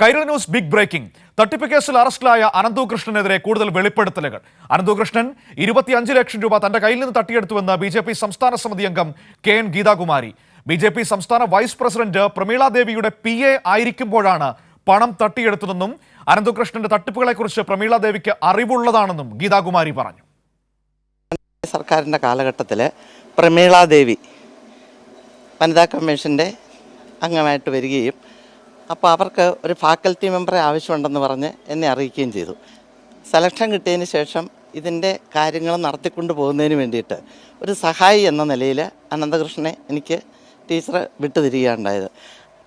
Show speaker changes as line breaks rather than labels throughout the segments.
Kairali news big breaking. തട്ടിപ്പ് കേസിൽ അറസ്റ്റിലായ അനന്തു കൃഷ്ണനെതിരെ കൂടുതൽ വെളിപ്പെടുത്തലുകൾ. അനന്തു കൃഷ്ണൻ ഇരുപത്തിയഞ്ച് ലക്ഷം രൂപ തന്റെ കയ്യിൽ നിന്ന് തട്ടിയെടുത്തുവെന്ന് ബി ജെ പി സംസ്ഥാന സമിതി അംഗം K N Geethakumari. B J P സംസ്ഥാന വൈസ് പ്രസിഡന്റ് പ്രമീള ദേവിയുടെ പി എ ആയിരിക്കുമ്പോഴാണ് പണം തട്ടിയെടുത്തതെന്നും അനന്തുകൃഷ്ണന്റെ തട്ടിപ്പുകളെക്കുറിച്ച് പ്രമീള ദേവിക്ക് അറിവുള്ളതാണെന്നും ഗീതാകുമാരി പറഞ്ഞു.
സർക്കാരിന്റെ കാലഘട്ടത്തിൽ പ്രമീളാദേവി വനിതാ കമ്മീഷന്റെ അംഗമായിട്ട് വരികയും അപ്പോൾ അവർക്ക് ഒരു ഫാക്കൽറ്റി മെമ്പറെ ആവശ്യമുണ്ടെന്ന് പറഞ്ഞ് എന്നെ അറിയിക്കുകയും ചെയ്തു. സെലക്ഷൻ കിട്ടിയതിന് ശേഷം ഇതിന്റെ കാര്യങ്ങൾ നടത്തിക്കൊണ്ട് പോകുന്നതിന് വേണ്ടിയിട്ട് ഒരു സഹായി എന്ന നിലയിൽ അനന്തകൃഷ്ണനെ എനിക്ക് ടീച്ചർ വിട്ടുതിരികയുണ്ടായത്.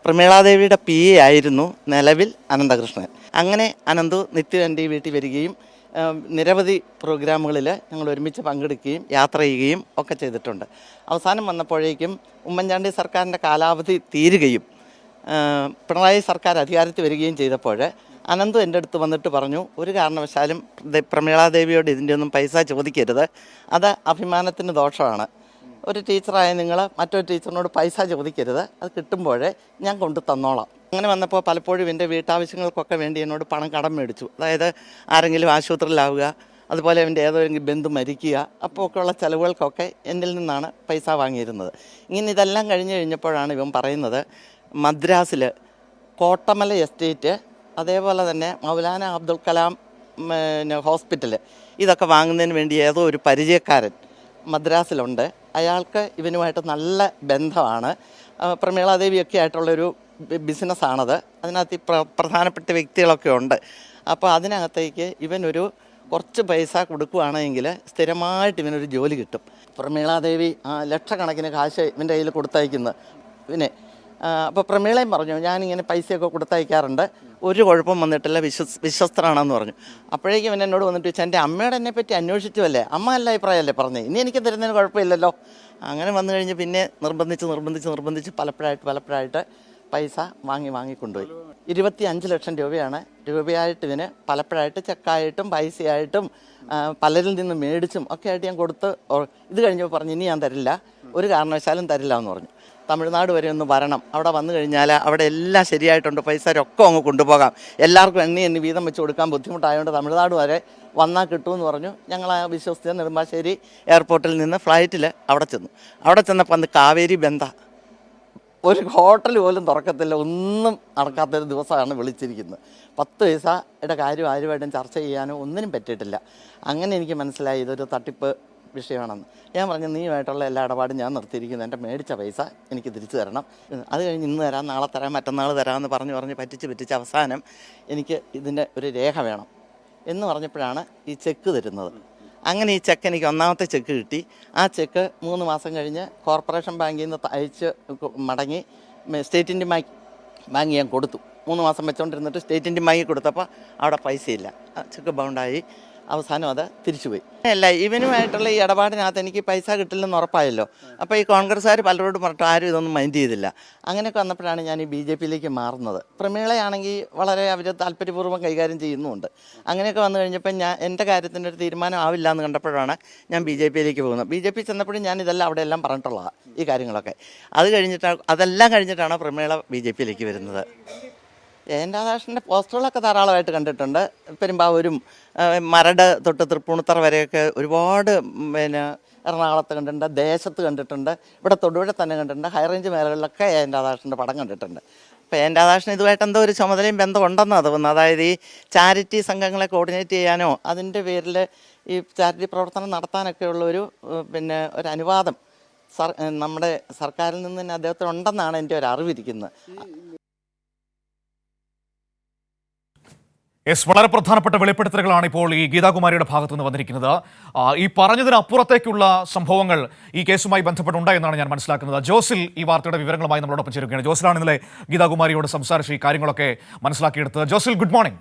പ്രമീളാദേവിയുടെ പി എ ആയിരുന്നു നിലവിൽ അനന്തകൃഷ്ണൻ. അങ്ങനെ അനന്തു നിത്യം എന്റെ വീട്ടിൽ വരികയും നിരവധി പ്രോഗ്രാമുകളിൽ ഞങ്ങൾ ഒരുമിച്ച് പങ്കെടുക്കുകയും യാത്ര ചെയ്യുകയും ഒക്കെ ചെയ്തിട്ടുണ്ട്. അവസാനം വന്നപ്പോഴേക്കും ഉമ്മൻചാണ്ടി സർക്കാരിന്റെ കാലാവധി തീരുകയും പിണറായി സർക്കാർ അധികാരത്തിൽ വരികയും ചെയ്തപ്പോൾ അനന്ത് എന്റെ അടുത്ത് വന്നിട്ട് പറഞ്ഞു ഒരു കാരണവശാലും പ്രമീളാദേവിയോട് ഇതിന്റെ ഒന്നും പൈസ ചോദിക്കരുത്. അത് അഭിമാനത്തിന് ദോഷമാണ്. ഒരു ടീച്ചറായ നിങ്ങൾ മറ്റൊരു ടീച്ചറിനോട് പൈസ ചോദിക്കരുത്. അത് കിട്ടുമ്പോഴേ ഞാൻ കൊണ്ടു തന്നോളാം. അങ്ങനെ വന്നപ്പോൾ പലപ്പോഴും എന്റെ വീട്ടാവശ്യങ്ങൾക്കൊക്കെ വേണ്ടി എന്നോട് പണം കടം മേടിച്ചു. അതായത് ആരെങ്കിലും ആശുപത്രിയിലാവുക അതുപോലെ എന്റെ ഏതെങ്കിലും ബന്ധു മരിക്കുക അപ്പോൾ ഒക്കെയുള്ള ചിലവുകൾക്കൊക്കെ എന്നിൽ നിന്നാണ് പൈസ വാങ്ങിയിരുന്നത്. ഇങ്ങനെ ഇതെല്ലാം കഴിഞ്ഞ് കഴിഞ്ഞപ്പോഴാണ് ഇവൻ പറയുന്നത് മദ്രാസിൽ കോട്ടമല എസ്റ്റേറ്റ് അതേപോലെ തന്നെ മൗലാന അബ്ദുൽ കലാം പിന്നെ ഹോസ്പിറ്റൽ ഇതൊക്കെ വാങ്ങുന്നതിന് വേണ്ടി ഏതോ ഒരു പരിചയക്കാരൻ മദ്രാസിലുണ്ട്. അയാൾക്ക് ഇവനുമായിട്ട് നല്ല ബന്ധമാണ്. പ്രമേളാദേവിയൊക്കെ ആയിട്ടുള്ളൊരു ബിസിനസ്സാണത്. അതിനകത്ത് പ്ര പ്രധാനപ്പെട്ട വ്യക്തികളൊക്കെ ഉണ്ട്. അപ്പോൾ അതിനകത്തേക്ക് ഇവനൊരു കുറച്ച് പൈസ കൊടുക്കുകയാണെങ്കിൽ സ്ഥിരമായിട്ട് ഇവനൊരു ജോലി കിട്ടും. പ്രമീളാദേവി ലക്ഷക്കണക്കിന് കാശ് ഇവന്റെ കയ്യിൽ കൊടുത്തയക്കുന്നത് ഇവനെ അപ്പോൾ പ്രമീളയും പറഞ്ഞു ഞാനിങ്ങനെ പൈസയൊക്കെ കൊടുത്തയക്കാറുണ്ട്. ഒരു കുഴപ്പം വന്നിട്ടില്ല. വിശ്വസ് വിശ്വസ്തരാണെന്ന് പറഞ്ഞു. അപ്പോഴേക്കും പിന്നെ എന്നോട് വന്നിട്ട് ചോദിച്ചാൽ എന്റെ അമ്മയുടെ എന്നെ പറ്റി അന്വേഷിച്ചുവല്ലേ? അമ്മ അല്ല അഭിപ്രായമല്ലേ പറഞ്ഞേ? ഇനി എനിക്ക് തരുന്നതിന് കുഴപ്പമില്ലല്ലോ. അങ്ങനെ വന്നു കഴിഞ്ഞ് പിന്നെ നിർബന്ധിച്ച് നിർബന്ധിച്ച് നിർബന്ധിച്ച് പലപ്പോഴായിട്ട് പലപ്പോഴായിട്ട് പൈസ വാങ്ങി വാങ്ങിക്കൊണ്ടുപോയി ഇരുപത്തി അഞ്ച് ലക്ഷം രൂപയാണ്. രൂപയായിട്ട് ഇതിന് പലപ്പോഴായിട്ട് ചെക്കായിട്ടും പൈസയായിട്ടും പലരിൽ നിന്ന് മേടിച്ചും ഒക്കെ ആയിട്ട് ഞാൻ കൊടുത്ത് ഇത് കഴിഞ്ഞപ്പോൾ പറഞ്ഞു ഇനി ഞാൻ തരില്ല. ഒരു കാരണവശാലും തരില്ല എന്ന് പറഞ്ഞു. തമിഴ്നാട് വരെ ഒന്ന് വരണം. അവിടെ വന്നു കഴിഞ്ഞാൽ അവിടെ എല്ലാം ശരിയായിട്ടുണ്ട്. പൈസ ഒക്കെ അങ്ങ് കൊണ്ടുപോകാം. എല്ലാവർക്കും എണ്ണി എണ്ണി വീതം വെച്ച് കൊടുക്കാൻ ബുദ്ധിമുട്ടായതുകൊണ്ട് തമിഴ്നാട് വരെ വന്നാൽ കിട്ടുമെന്ന് പറഞ്ഞു. ഞങ്ങൾ ആ വിശ്വസിച്ച് നെടുമ്പാശ്ശേരി എയർപോർട്ടിൽ നിന്ന് ഫ്ലൈറ്റിൽ അവിടെ ചെന്നു. അവിടെ ചെന്നപ്പോൾ അന്ന് കാവേരി ബന്ധ ഒരു ഹോട്ടൽ പോലും തുറക്കത്തില്ല. ഒന്നും നടക്കാത്തൊരു ദിവസമാണ് വിളിച്ചിരിക്കുന്നത്. പത്ത് പൈസയുടെ കാര്യം ആരുമായിട്ടും ചർച്ച ചെയ്യാനോ ഒന്നിനും പറ്റിയിട്ടില്ല. അങ്ങനെ എനിക്ക് മനസ്സിലായി. ഇതൊരു തട്ടിപ്പ് വിഷയമാണെന്ന്. ഞാൻ പറഞ്ഞു നീയുമായിട്ടുള്ള എല്ലാ ഇടപാടും ഞാൻ നിർത്തിയിരിക്കുന്നു. എന്റെ മേടിച്ച പൈസ എനിക്ക് തിരിച്ചു തരണം. അത് കഴിഞ്ഞ് ഇന്ന് തരാം നാളെ തരാം മറ്റന്നാൾ തരാമെന്ന് പറഞ്ഞു പറഞ്ഞ് പറ്റിച്ച് പറ്റിച്ച് അവസാനം എനിക്ക് ഇതിന്റെ ഒരു രേഖ വേണം എന്ന് പറഞ്ഞപ്പോഴാണ് ഈ ചെക്ക് തരുന്നത്. അങ്ങനെ ഈ ചെക്ക് എനിക്ക് ഒന്നാമത്തെ ചെക്ക് കിട്ടി. ആ ചെക്ക് മൂന്ന് മാസം കഴിഞ്ഞ് കോർപ്പറേഷൻ ബാങ്കിൽ നിന്ന് അയച്ച് മടങ്ങി മെ- സ്റ്റേറ്റ് ഇൻഡ്യൻ ബാങ്ക് ബാങ്ക് ഞാൻ കൊടുത്തു. മൂന്ന് മാസം വെച്ചുകൊണ്ടിരുന്നിട്ട് സ്റ്റേറ്റ് ഇൻഡ്യൻ ബാങ്കിൽ കൊടുത്തപ്പോൾ അവിടെ പൈസയില്ല. ചെക്ക് ബൗണ്ടായി. അവസാനം അത് തിരിച്ചുപോയി. അല്ല ഇവനുമായിട്ടുള്ള ഈ ഇടപാടിനകത്ത് എനിക്ക് പൈസ കിട്ടില്ലെന്ന് ഉറപ്പായല്ലോ. അപ്പോൾ ഈ കോൺഗ്രസ്സുകാർ പലരോടും പറഞ്ഞിട്ട് ആരും ഇതൊന്നും മൈൻഡ് ചെയ്തില്ല. അങ്ങനെയൊക്കെ വന്നപ്പോഴാണ് ഞാൻ ഈ ബി ജെ പിയിലേക്ക് മാറുന്നത്. പ്രമേളയാണെങ്കിൽ വളരെ അവർ താല്പര്യപൂർവം കൈകാര്യം ചെയ്യുന്നുമുണ്ട്. അങ്ങനെയൊക്കെ വന്നു കഴിഞ്ഞപ്പോൾ ഞാൻ എന്റെ കാര്യത്തിന്റെ ഒരു തീരുമാനം ആവില്ല എന്ന് കണ്ടപ്പോഴാണ് ഞാൻ ബി ജെ പിയിലേക്ക് പോകുന്നത്. ബി ജെ പി ചെന്നപ്പോഴും ഞാൻ ഇതെല്ലാം അവിടെ എല്ലാം പറഞ്ഞിട്ടുള്ളതാണ് ഈ കാര്യങ്ങളൊക്കെ. അത് കഴിഞ്ഞിട്ടാണ് അതെല്ലാം കഴിഞ്ഞിട്ടാണ് പ്രമേള ബി ജെ പിയിലേക്ക് വരുന്നത്. എൻ രാധാകൃഷ്ണന്റെ പോസ്റ്ററുകളൊക്കെ ധാരാളമായിട്ട് കണ്ടിട്ടുണ്ട്. പെരുമ്പാവൂരും മരട് തൊട്ട് തൃപ്പൂണിത്തറ വരെയൊക്കെ ഒരുപാട് പിന്നെ എറണാകുളത്ത് കണ്ടിട്ടുണ്ട് ദേശത്ത് കണ്ടിട്ടുണ്ട് ഇവിടെ തൊടുപുഴ തന്നെ കണ്ടിട്ടുണ്ട് ഹൈറേഞ്ച് മേഖലകളിലൊക്കെ ജയൻ രാധാകൃഷ്ണന്റെ പടം കണ്ടിട്ടുണ്ട്. അപ്പോൾ എൻ രാധാകൃഷ്ണൻ ഇതുമായിട്ട് എന്തോ ഒരു ചുമതലയും ബന്ധം ഉണ്ടെന്നാണ് തോന്നുന്നത് അതായത് ഈ ചാരിറ്റി സംഘങ്ങളെ കോർഡിനേറ്റ് ചെയ്യാനോ അതിന്റെ പേരിൽ ഈ ചാരിറ്റി പ്രവർത്തനം നടത്താനൊക്കെയുള്ള ഒരു പിന്നെ ഒരു അനുവാദം സർ നമ്മുടെ സർക്കാരിൽ നിന്ന് തന്നെ അദ്ദേഹത്തിന് ഉണ്ടെന്നാണ് എന്റെ ഒരു അറിവിരിക്കുന്നത്
എസ് വളരെ പ്രധാനപ്പെട്ട വെളിപ്പെടുത്തലുകളാണ് ഇപ്പോൾ ഈ ഗീതാകുമാരിയുടെ ഭാഗത്തു നിന്ന് വന്നിരിക്കുന്നത് ഈ പറഞ്ഞതിനപ്പുറത്തേക്കുള്ള സംഭവങ്ങൾ ഈ കേസുമായി ബന്ധപ്പെട്ടുണ്ട് എന്നാണ് ഞാൻ മനസ്സിലാക്കുന്നത്. ജോസിൽ ഈ വാർത്തയുടെ വിവരങ്ങളുമായി നമ്മളോടൊപ്പം ചേരുകയാണ്. ജോസിലാണ് ഇന്നലെ ഗീതാകുമാരിയോട് സംസാരിച്ച് ഈ കാര്യങ്ങളൊക്കെ മനസ്സിലാക്കിയെടുത്തത്. ജോസിൽ good morning.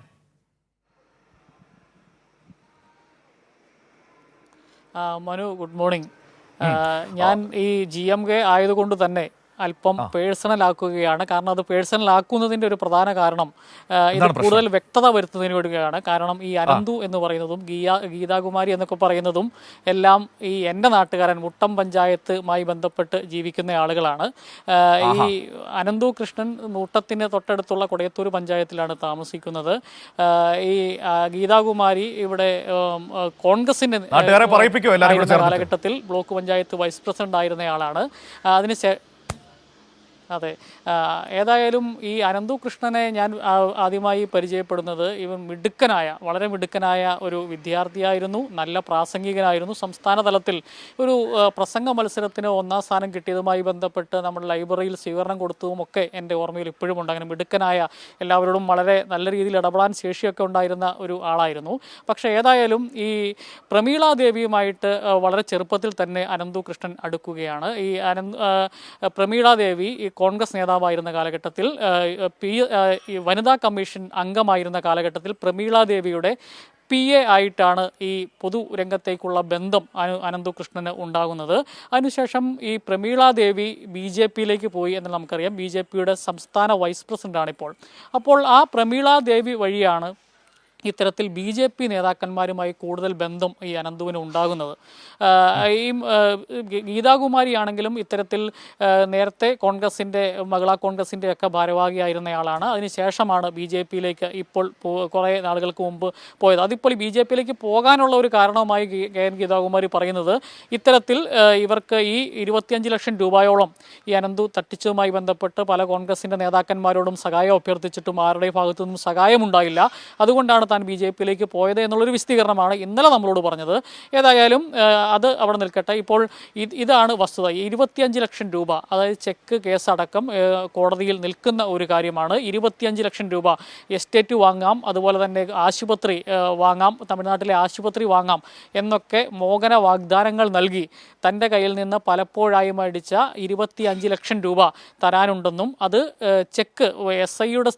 Manu good morning. ഞാൻ ഈ ജി എം കെ ആയതുകൊണ്ട് തന്നെ അല്പം പേഴ്സണൽ ആക്കുകയാണ് കാരണം അത് പേഴ്സണൽ ആക്കുന്നതിന്റെ ഒരു പ്രധാന കാരണം ഇത് കൂടുതൽ വ്യക്തത വരുത്തുന്നതിന് വേണ്ടിയാണ്. കാരണം ഈ അനന്തു എന്ന് പറയുന്നതും ഗീയ ഗീതാകുമാരി എന്നൊക്കെ പറയുന്നതും എല്ലാം ഈ എന്റെ നാട്ടുകാരൻ മുട്ടം പഞ്ചായത്തുമായി ബന്ധപ്പെട്ട് ജീവിക്കുന്ന ആളുകളാണ്. ഈ അനന്തു കൃഷ്ണൻ മുട്ടത്തിന് തൊട്ടടുത്തുള്ള കൊടയത്തൂർ പഞ്ചായത്തിലാണ് താമസിക്കുന്നത്. ഈ ഗീതാകുമാരി ഇവിടെ കോൺഗ്രസിന്റെ കാലഘട്ടത്തിൽ ബ്ലോക്ക് പഞ്ചായത്ത് വൈസ് പ്രസിഡന്റ് ആയിരുന്നയാളാണ് അതിന് അതെ. ഏതായാലും ഈ അനന്തു കൃഷ്ണനെ ഞാൻ ആദ്യമായി പരിചയപ്പെടുന്നത് ഇവൻ മിടുക്കനായ വളരെ മിടുക്കനായ ഒരു വിദ്യാർത്ഥിയായിരുന്നു നല്ല പ്രാസംഗികനായിരുന്നു. സംസ്ഥാന തലത്തിൽ ഒരു പ്രസംഗ മത്സരത്തിന് ഒന്നാം സ്ഥാനം കിട്ടിയതുമായി ബന്ധപ്പെട്ട് നമ്മൾ ലൈബ്രറിയിൽ സ്വീകരണം കൊടുത്തതും ഒക്കെ എന്റെ ഓർമ്മയിൽ ഇപ്പോഴും ഉണ്ട്. അങ്ങനെ മിടുക്കനായ എല്ലാവരോടും വളരെ നല്ല രീതിയിൽ ഇടപെടാൻ ശേഷിയൊക്കെ ഉണ്ടായിരുന്ന ഒരു ആളായിരുന്നു. പക്ഷേ ഏതായാലും ഈ പ്രമീള ദേവിയുമായിട്ട് വളരെ ചെറുപ്പത്തിൽ തന്നെ അനന്തു കൃഷ്ണൻ അടുക്കുകയാണ്. ഈ അനന്ത് പ്രമീള ദേവി ഈ കോൺഗ്രസ് നേതാവായിരുന്ന കാലഘട്ടത്തിൽ പി വനിതാ കമ്മീഷൻ അംഗമായിരുന്ന കാലഘട്ടത്തിൽ പ്രമീള ദേവിയുടെ പി എ ആയിട്ടാണ് ഈ പൊതുരംഗത്തേക്കുള്ള ബന്ധം അനു അനന്തകൃഷ്ണന് ഉണ്ടാകുന്നത്. അതിനുശേഷം ഈ പ്രമീള ദേവി ബി ജെ പിയിലേക്ക് പോയി എന്ന് നമുക്കറിയാം. ബി ജെ പിയുടെ സംസ്ഥാന വൈസ് പ്രസിഡന്റാണ് ഇപ്പോൾ അപ്പോൾ ആ പ്രമീള ദേവി വഴിയാണ് ഇത്തരത്തിൽ ബി ജെ പി നേതാക്കന്മാരുമായി കൂടുതൽ ബന്ധം ഈ അനന്തുവിന് ഉണ്ടാകുന്നത്. ഈ ഗീതാകുമാരിയാണെങ്കിലും ഇത്തരത്തിൽ നേരത്തെ കോൺഗ്രസിന്റെ മഹിളാ കോൺഗ്രസിന്റെ ഒക്കെ ഭാരവാഹിയായിരുന്നയാളാണ് അതിനുശേഷമാണ് ബി ജെ പിയിലേക്ക് ഇപ്പോൾ കുറേ നാളുകൾക്ക് മുമ്പ് പോയത്. അതിപ്പോൾ ബി ജെ പിയിലേക്ക് പോകാനുള്ള ഒരു കാരണവുമായി കെ എൻ ഗീതാകുമാരി പറയുന്നത് ഇത്തരത്തിൽ ഇവർക്ക് ഈ ഇരുപത്തിയഞ്ച് ലക്ഷം രൂപയോളം ഈ അനന്തു തട്ടിച്ചതുമായി ബന്ധപ്പെട്ട് പല കോൺഗ്രസിന്റെ നേതാക്കന്മാരോടും സഹായം അഭ്യർത്ഥിച്ചിട്ടും ആരുടെയും ഭാഗത്തു നിന്നും സഹായമുണ്ടായില്ല അതുകൊണ്ടാണ് താൻ ബി ജെ പിയിലേക്ക് പോയത് എന്നുള്ളൊരു വിശദീകരണമാണ് ഇന്നലെ നമ്മളോട് പറഞ്ഞത്. ഏതായാലും അത് അവിടെ നിൽക്കട്ടെ. ഇപ്പോൾ ഇത് ഇതാണ് വസ്തുത. ഇരുപത്തിയഞ്ച് ലക്ഷം രൂപ അതായത് ചെക്ക് കേസ് അടക്കം കോടതിയിൽ നിൽക്കുന്ന ഒരു കാര്യമാണ്. ഇരുപത്തിയഞ്ച് ലക്ഷം രൂപ എസ്റ്റേറ്റ് വാങ്ങാം അതുപോലെ തന്നെ ആശുപത്രി വാങ്ങാം തമിഴ്നാട്ടിലെ ആശുപത്രി വാങ്ങാം എന്നൊക്കെ മോഹന വാഗ്ദാനങ്ങൾ നൽകി. തന്റെ കയ്യിൽ നിന്ന് പലപ്പോഴായി മേടിച്ച ഇരുപത്തിയഞ്ച് ലക്ഷം രൂപ തരാനുണ്ടെന്നും അത് ചെക്ക് എസ് ഐയുടെ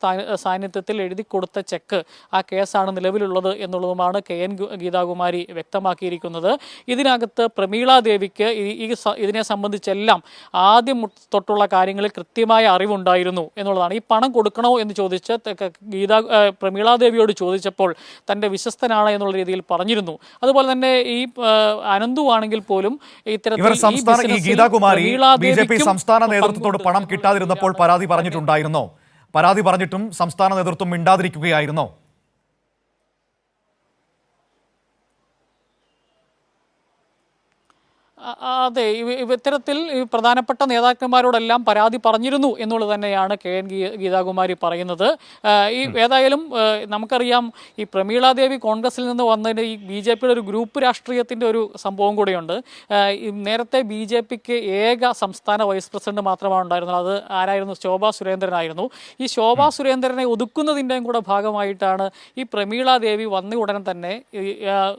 സാന്നിധ്യത്തിൽ എഴുതി കൊടുത്ത ചെക്ക് ആ കേസാണ് നിലവിലുള്ളത് എന്നുള്ളതുമാണ് കെ എൻ ഗീതാകുമാരി വ്യക്തമാക്കിയിരിക്കുന്നത്. ഇതിനകത്ത് പ്രമീള ദേവിക്ക് ഈ- ഇതിനെ സംബന്ധിച്ചെല്ലാം ആദ്യം തൊട്ടുള്ള കാര്യങ്ങളിൽ കൃത്യമായ അറിവുണ്ടായിരുന്നു എന്നുള്ളതാണ്. ഈ പണം കൊടുക്കണോ എന്ന് ചോദിച്ച് ഗീതാ പ്രമീള ദേവിയോട് ചോദിച്ചപ്പോൾ തന്റെ വിശ്വസ്തനാണ് എന്നുള്ള രീതിയിൽ പറഞ്ഞിരുന്നു. അതുപോലെ തന്നെ ഈ അനന്തു ആണെങ്കിൽ പോലും ഇത്തരത്തിൽ ഈ
Geethakumari
Pramila
B J P സംസ്ഥാന നേതൃത്വത്തോട് പണം കിട്ടാതിരുന്നപ്പോൾ പരാതി പറഞ്ഞിട്ടുണ്ടായിരുന്നോ? പരാതി പറഞ്ഞിട്ടും സംസ്ഥാന നേതൃത്വം മിണ്ടാതിരിക്കുകയായിരുന്നോ
ആ, ആ, അതെ. ഇത്തരത്തിൽ പ്രധാനപ്പെട്ട നേതാക്കന്മാരോടെല്ലാം പരാതി പറഞ്ഞിരുന്നു എന്നുള്ളത് തന്നെയാണ് കെ എൻ ഗീതാകുമാരി പറയുന്നത്. ഈ ഏതായാലും നമുക്കറിയാം ഈ പ്രമീള ദേവി കോൺഗ്രസിൽ നിന്ന് വന്നതിന് ഈ ബി ജെ പിയുടെ ഒരു ഗ്രൂപ്പ് രാഷ്ട്രീയത്തിന്റെ ഒരു സംഭവം കൂടെയുണ്ട്. നേരത്തെ ബി ജെ പിക്ക് ഏക സംസ്ഥാന വൈസ് പ്രസിഡന്റ് മാത്രമാണ് ഉണ്ടായിരുന്നത്. അത് ആരായിരുന്നു? ശോഭാ സുരേന്ദ്രനായിരുന്നു. ഈ ശോഭാ സുരേന്ദ്രനെ ഒതുക്കുന്നതിന്റെയും കൂടെ ഭാഗമായിട്ടാണ് ഈ പ്രമീള ദേവി വന്ന ഉടനെ തന്നെ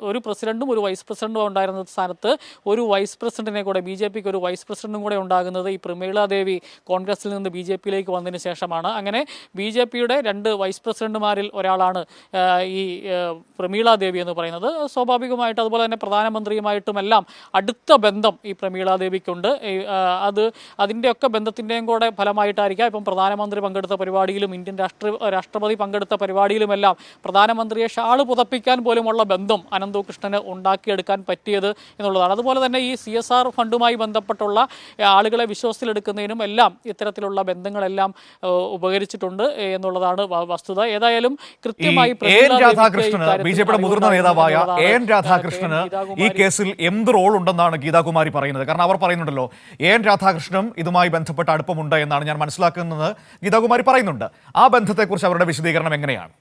ഒരു പ്രസിഡന്റും ഒരു വൈസ് പ്രസിഡന്റും ഉണ്ടായിരുന്ന സ്ഥാനത്ത് ഒരു വൈസ് പ്രസിഡന്റിനെ കൂടെ ബി ജെ പിക്ക് ഒരു വൈസ് പ്രസിഡന്റും കൂടെ ഉണ്ടാകുന്നത് ഈ പ്രമീള ദേവി കോൺഗ്രസിൽ നിന്ന് ബി ജെ പിയിലേക്ക് വന്നതിന് ശേഷമാണ്. അങ്ങനെ ബി ജെ പിയുടെ രണ്ട് വൈസ് പ്രസിഡന്റുമാരിൽ ഒരാളാണ് ഈ പ്രമീള ദേവി എന്ന് പറയുന്നത്. സ്വാഭാവികമായിട്ട് അതുപോലെ തന്നെ പ്രധാനമന്ത്രിയുമായിട്ടുമെല്ലാം അടുത്ത ബന്ധം ഈ പ്രമീള ദേവിക്കുണ്ട്. അത് അതിന്റെയൊക്കെ ബന്ധത്തിന്റെയും കൂടെ ഫലമായിട്ടായിരിക്കാം ഇപ്പം പ്രധാനമന്ത്രി പങ്കെടുത്ത പരിപാടിയിലും ഇന്ത്യൻ രാഷ്ട്ര രാഷ്ട്രപതി പങ്കെടുത്ത പരിപാടിയിലുമെല്ലാം പ്രധാനമന്ത്രിയെ ഷാൾ പുതപ്പിക്കാൻ പോലുമുള്ള ബന്ധം അനന്തു കൃഷ്ണന് ഉണ്ടാക്കിയെടുക്കാൻ പറ്റിയത് എന്നുള്ളതാണ്. അതുപോലെ തന്നെ ഈ സി എസ് ആർ ഫണ്ടുമായി ബന്ധപ്പെട്ടുള്ള ആളുകളെ വിശ്വാസത്തിലെടുക്കുന്നതിനും എല്ലാം ഇത്തരത്തിലുള്ള ബന്ധങ്ങളെല്ലാം ഉപകരിച്ചിട്ടുണ്ട് എന്നുള്ളതാണ് വസ്തുത. ഏതായാലും കൃത്യമായി
രാധാകൃഷ്ണന് ബി ജെ പിയുടെ മുതിർന്ന നേതാവായ എ എൻ രാധാകൃഷ്ണന് ഈ കേസിൽ എന്ത് റോൾ ഉണ്ടെന്നാണ് ഗീതാകുമാരി പറയുന്നത്. കാരണം അവർ പറയുന്നുണ്ടല്ലോ എ എൻ രാധാകൃഷ്ണനും ഇതുമായി ബന്ധപ്പെട്ട അടുപ്പമുണ്ട് എന്നാണ് ഞാൻ മനസ്സിലാക്കുന്നത്. ഗീതാകുമാരി പറയുന്നുണ്ട് ആ ബന്ധത്തെക്കുറിച്ച് അവരുടെ വിശദീകരണം എങ്ങനെയാണ്?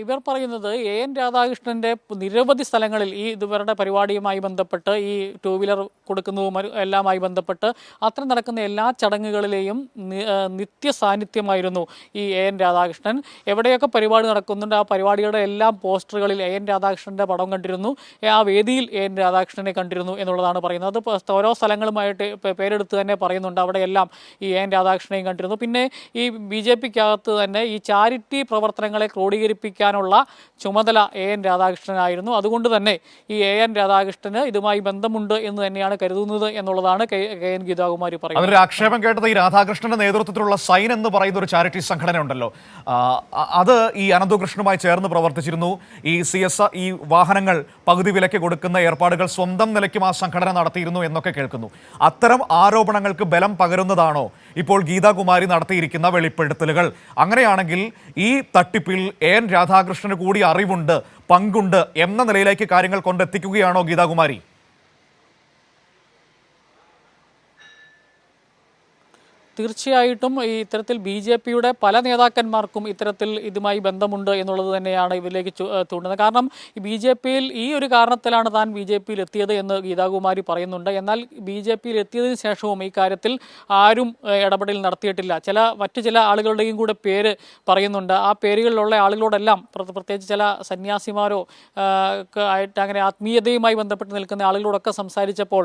ഇവർ പറയുന്നത് എ എൻ രാധാകൃഷ്ണന്റെ നിരവധി സ്ഥലങ്ങളിൽ ഈ ഇവരുടെ പരിപാടിയുമായി ബന്ധപ്പെട്ട് ഈ ടൂ വീലർ കൊടുക്കുന്നതും എല്ലാമായി ബന്ധപ്പെട്ട് അത്തരം നടക്കുന്ന എല്ലാ ചടങ്ങുകളിലെയും നിത്യ സാന്നിധ്യമായിരുന്നു ഈ എ എൻ രാധാകൃഷ്ണൻ. എവിടെയൊക്കെ പരിപാടി നടക്കുന്നുണ്ട് ആ പരിപാടിയുടെ എല്ലാ പോസ്റ്ററുകളിൽ എ എൻ രാധാകൃഷ്ണന്റെ പടം കണ്ടിരുന്നു ആ വേദിയിൽ എ എൻ രാധാകൃഷ്ണനെ കണ്ടിരുന്നു എന്നുള്ളതാണ് പറയുന്നത്. അത് ഓരോ സ്ഥലങ്ങളുമായിട്ട് പേരെടുത്ത് തന്നെ പറയുന്നുണ്ട് അവിടെയെല്ലാം ഈ എ എൻ രാധാകൃഷ്ണനെയും കണ്ടിരുന്നു. പിന്നെ ഈ ബി ജെ പിക്കകത്ത് തന്നെ ഈ ചാരിറ്റി പ്രവർത്തനങ്ങളെ ക്രോഡീകരിപ്പിക്കുക അവസാനിപ്പിക്കാനുള്ള ചുമതല എ എൻ രാധാകൃഷ്ണനായിരുന്നു. അതുകൊണ്ട് തന്നെ ഈ എ എൻ രാധാകൃഷ്ണന് ഇതുമായി ബന്ധമുണ്ട് എന്ന് തന്നെയാണ് കരുതുന്നത് എന്നുള്ളതാണ് കെ എൻ ഗീതാകുമാരി പറയുന്നത്.
അവർ ആക്ഷേപം കേട്ടത് ഈ രാധാകൃഷ്ണന്റെ നേതൃത്വത്തിലുള്ള സൈൻ എന്ന് പറയുന്ന ഒരു ചാരിറ്റി സംഘടന ഉണ്ടല്ലോ. അത് ഈ അനന്തകൃഷ്ണനുമായി ചേർന്ന് പ്രവർത്തിച്ചിരുന്നു. ഈ സി എസ് ഈ വാഹനങ്ങൾ പകുതി വിലയ്ക്ക് കൊടുക്കുന്ന ഏർപ്പാടുകൾ സ്വന്തം നിലയ്ക്കും ആ സംഘടന നടത്തിയിരുന്നു എന്നൊക്കെ കേൾക്കുന്നു. അത്തരം ആരോപണങ്ങൾക്ക് ബലം പകരുന്നതാണോ ഇപ്പോൾ ഗീതാകുമാരി നടത്തിയിരിക്കുന്ന വെളിപ്പെടുത്തലുകൾ. അങ്ങനെയാണെങ്കിൽ ഈ തട്ടിപ്പിൽ എൻ രാധാകൃഷ്ണന് കൂടി അറിവുണ്ട് പങ്കുണ്ട് എന്ന നിലയിലേക്ക് കാര്യങ്ങൾ കൊണ്ടെത്തിക്കുകയാണോ ഗീതാകുമാരി?
തീർച്ചയായിട്ടും ഈ ഇത്തരത്തിൽ ബി ജെ പിയുടെ പല നേതാക്കന്മാർക്കും ഇത്തരത്തിൽ ഇതുമായി ബന്ധമുണ്ട് എന്നുള്ളത് തന്നെയാണ് ഇവരിലേക്ക് തൂണ്ടുന്നത്. കാരണം ബി ജെ പിയിൽ ഈ ഒരു കാരണത്തിലാണ് താൻ ബി ജെ പിയിൽ എത്തിയത് എന്ന് ഗീതാകുമാരി പറയുന്നുണ്ട്. എന്നാൽ ബി ജെ പിയിൽ എത്തിയതിനു ശേഷവും ഈ കാര്യത്തിൽ ആരും ഇടപെടൽ നടത്തിയിട്ടില്ല. ചില മറ്റു ചില ആളുകളുടെയും കൂടെ പേര് പറയുന്നുണ്ട്. ആ പേരുകളിലുള്ള ആളുകളോടെല്ലാം പ്രത്യേകിച്ച് ചില സന്യാസിമാരോ ആയിട്ട് അങ്ങനെ ആത്മീയതയുമായി ബന്ധപ്പെട്ട് നിൽക്കുന്ന ആളുകളോടൊക്കെ സംസാരിച്ചപ്പോൾ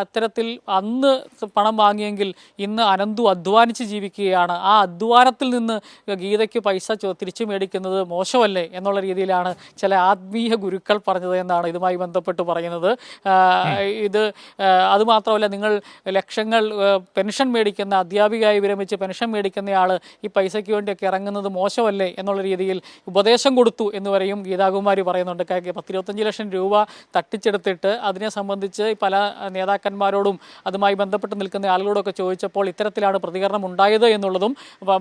അത്തരത്തിൽ അന്ന് പണം വാങ്ങിയെങ്കിൽ ഇന്ന് അനന്തു അധ്വാനിച്ച് ജീവിക്കുകയാണ്. ആ അധ്വാനത്തിൽ നിന്ന് ഗീതയ്ക്ക് പൈസ തിരിച്ചു മേടിക്കുന്നത് മോശമല്ലേ എന്നുള്ള രീതിയിലാണ് ചില ആത്മീയ ഗുരുക്കൾ പറഞ്ഞത് എന്നാണ് ഇതുമായി ബന്ധപ്പെട്ട് പറയുന്നത്. ഇത് അതുമാത്രമല്ല നിങ്ങൾ ലക്ഷങ്ങൾ പെൻഷൻ മേടിക്കുന്ന അധ്യാപികയായി വിരമിച്ച് പെൻഷൻ മേടിക്കുന്നയാൾ ഈ പൈസയ്ക്ക് വേണ്ടിയൊക്കെ ഇറങ്ങുന്നത് മോശമല്ലേ എന്നുള്ള രീതിയിൽ ഉപദേശം കൊടുത്തു എന്ന് വരെയും ഗീതാകുമാരി പറയുന്നുണ്ട്. പത്തിരുപത്തഞ്ച് ലക്ഷം രൂപ തട്ടിച്ചെടുത്തിട്ട് അതിനെ സംബന്ധിച്ച് പല നേതാക്കന്മാരോടും അതുമായി ബന്ധപ്പെട്ട് നിൽക്കുന്ന ആളുകളോടൊക്കെ ചോദിച്ചപ്പോൾ ഇത്തരത്തിലാണ് പ്രതികരണം ഉണ്ടായത് എന്നുള്ളതും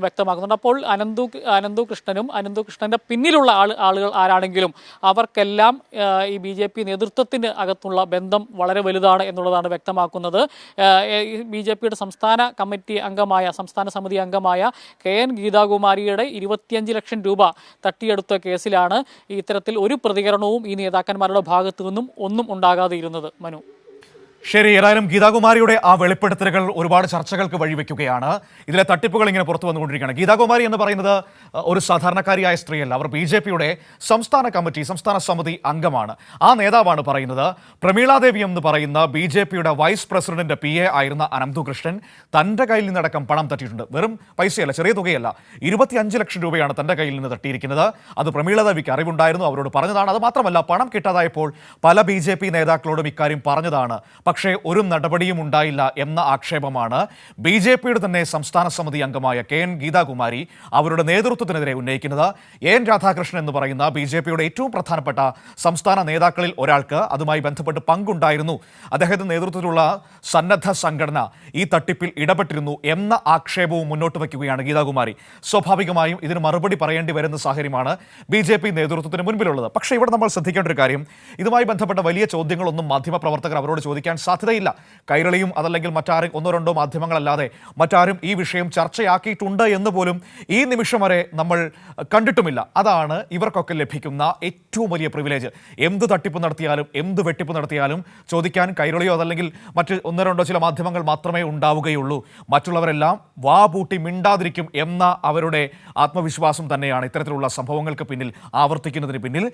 വ്യക്തമാക്കുന്നുണ്ട്. അപ്പോൾ അനന്തു അനന്തു കൃഷ്ണനും അനന്തു കൃഷ്ണന്റെ പിന്നിലുള്ള ആൾ ആളുകൾ ആരാണെങ്കിലും അവർക്കെല്ലാം ഈ ബി ജെ പി നേതൃത്വത്തിന് അകത്തുള്ള ബന്ധം വളരെ വലുതാണ് എന്നുള്ളതാണ് വ്യക്തമാക്കുന്നത്. ബി ജെ പിയുടെ സംസ്ഥാന കമ്മിറ്റി അംഗമായ സംസ്ഥാന സമിതി അംഗമായ കെ എൻ ഗീതാകുമാരിയുടെ ഇരുപത്തിയഞ്ച് ലക്ഷം രൂപ തട്ടിയെടുത്ത കേസിലാണ് ഇത്തരത്തിൽ ഒരു പ്രതികരണവും ഈ നേതാക്കന്മാരുടെ ഭാഗത്തു നിന്നും ഒന്നും ഉണ്ടാകാതെ ഇരുന്നത് മനു.
ശരി ഏതായാലും ഗീതാകുമാരിയുടെ ആ വെളിപ്പെടുത്തലുകൾ ഒരുപാട് ചർച്ചകൾക്ക് വഴിവെക്കുകയാണ്. ഇതിലെ തട്ടിപ്പുകൾ ഇങ്ങനെ പുറത്തു വന്നുകൊണ്ടിരിക്കുകയാണ്. ഗീതാകുമാരി എന്ന് പറയുന്നത് ഒരു സാധാരണക്കാരിയായ സ്ത്രീയല്ല. അവർ ബി ജെ പിയുടെ സംസ്ഥാന കമ്മിറ്റി സംസ്ഥാന സമിതി അംഗമാണ്. ആ നേതാവാണ് പറയുന്നത് പ്രമീളാദേവി എന്ന് പറയുന്ന ബി ജെ പിയുടെ വൈസ് പ്രസിഡന്റിന്റെ പി എ ആയിരുന്ന അനന്തുകൃഷ്ണൻ തന്റെ കയ്യിൽ നിന്നടക്കം പണം തട്ടിയിട്ടുണ്ട്. വെറും പൈസയല്ല ചെറിയ തുകയല്ല. ഇരുപത്തിയഞ്ച് ലക്ഷം രൂപയാണ് തന്റെ കയ്യിൽ നിന്ന് തട്ടിയിരിക്കുന്നത്. അത് പ്രമീളാദേവിക്ക് അറിവുണ്ടായിരുന്നു അവരോട് പറഞ്ഞതാണ്. അത് മാത്രമല്ല പണം കിട്ടാതായപ്പോൾ പല ബി നേതാക്കളോടും ഇക്കാര്യം പറഞ്ഞതാണ്. പക്ഷേ ഒരു നടപടിയും ഉണ്ടായില്ല എന്ന ആക്ഷേപമാണ് ബി ജെ പിയുടെ തന്നെ സംസ്ഥാന സമിതി അംഗമായ കെ എൻ ഗീതാകുമാരി അവരുടെ നേതൃത്വത്തിനെതിരെ ഉന്നയിക്കുന്നത്. എൻ രാധാകൃഷ്ണൻ എന്ന് പറയുന്ന ബി ജെ പിയുടെ ഏറ്റവും പ്രധാനപ്പെട്ട സംസ്ഥാന നേതാക്കളിൽ ഒരാൾക്ക് അതുമായി ബന്ധപ്പെട്ട് പങ്കുണ്ടായിരുന്നു. അദ്ദേഹത്തിന്റെ നേതൃത്വത്തിലുള്ള സന്നദ്ധ സംഘടന ഈ തട്ടിപ്പിൽ ഇടപെട്ടിരുന്നു എന്ന ആക്ഷേപവും മുന്നോട്ട് വയ്ക്കുകയാണ് ഗീതാകുമാരി. സ്വാഭാവികമായും ഇതിന് മറുപടി പറയേണ്ടി വരുന്ന സാഹചര്യമാണ് ബി ജെ പി നേതൃത്വത്തിന് മുൻപിലുള്ളത്. പക്ഷേ ഇവിടെ നമ്മൾ ശ്രദ്ധിക്കേണ്ട ഒരു കാര്യം ഇതുമായി ബന്ധപ്പെട്ട വലിയ ചോദ്യങ്ങളൊന്നും മാധ്യമപ്രവർത്തകർ അവരോട് ചോദിക്കാൻ സാധ്യതയില്ല. കൈരളിയും അതല്ലെങ്കിൽ മറ്റാരും ഒന്നോ രണ്ടോ മാധ്യമങ്ങളല്ലാതെ മറ്റാരും ഈ വിഷയം ചർച്ചയാക്കിയിട്ടുണ്ട് എന്ന് പോലും ഈ നിമിഷം വരെ നമ്മൾ കണ്ടിട്ടുമില്ല. അതാണ് ഇവർക്കൊക്കെ ലഭിക്കുന്ന ഏറ്റവും വലിയ പ്രിവിലേജ് എന്ത് തട്ടിപ്പ് നടത്തിയാലും എന്ത് വെട്ടിപ്പ് നടത്തിയാലും ചോദിക്കാൻ കൈരളിയോ അതല്ലെങ്കിൽ മറ്റ് ഒന്നോ രണ്ടോ ചില മാധ്യമങ്ങൾ മാത്രമേ ഉണ്ടാവുകയുള്ളൂ. മറ്റുള്ളവരെല്ലാം വാ പൂട്ടി മിണ്ടാതിരിക്കും എന്ന അവരുടെ ആത്മവിശ്വാസം തന്നെയാണ് ഇത്തരത്തിലുള്ള സംഭവങ്ങൾക്ക് പിന്നിൽ ആവർത്തിക്കുന്നതിന് പിന്നിൽ